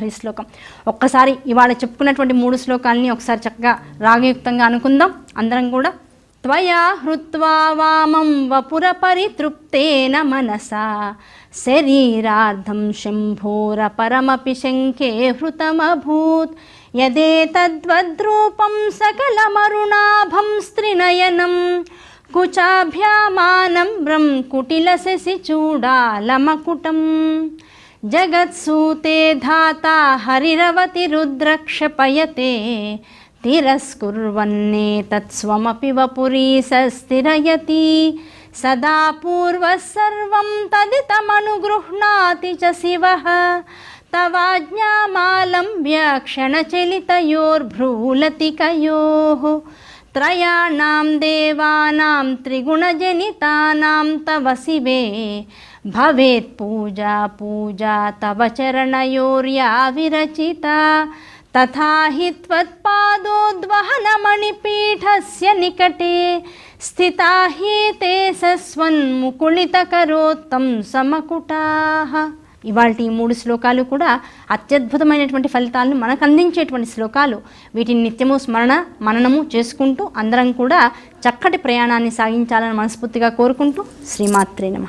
హరి శ్లోకం. ఒక్కసారి ఇవాళ చెప్పుకున్నటువంటి మూడు శ్లోకాలని ఒకసారి చక్కగా రాగయుక్తంగా అనుకుందాం. అందరం కూడా త్వయా హృత్వా వామం వపుర పరితృప్తేన మనసా. శరీరార్థం శంభోర పరమపి శంఖే హృతమభూత్. యదేతద్వద్రూపం సకలమరుణాభం స్త్రినయనం. కుచాభ్యామానమ్రం కుటిలశశి చూడాలమకుటం. జగత్సూతే ధాతా హరిరవతి రుద్రక్షపయతే తిరస్కుర్వన్నే తత్స్వమపి వపురీసస్థిరయతి సదా పూర్వः సర్వం తదితమనుగృహ్ణాతి చ శివः. తవాజ్ఞామాలంబ్య క్షణచలితయోర్భ్రూలతికయోः. త్రయాణాం దేవానాం త్రిగుణజనితానాం తవ శివే భవేత్ పూజా పూజా తవ చరణయోర్యా విరచితా తథా హి त्वत्पादोद्वहनमणिपीठस्य निकटे स्थिता हि ते సస్వన్ముకుళితకరోత్తం సమకుటాః ఇవాళ ఈ మూడు శ్లోకాలు కూడా అత్యద్భుతమైనటువంటి ఫలితాలను మనకు అందించేటువంటి శ్లోకాలు వీటిని నిత్యము స్మరణ మననము చేసుకుంటూ అందరం కూడా చక్కటి ప్రయాణాన్ని సాగించాలని మనస్ఫూర్తిగా కోరుకుంటూ శ్రీమాత్రే నమ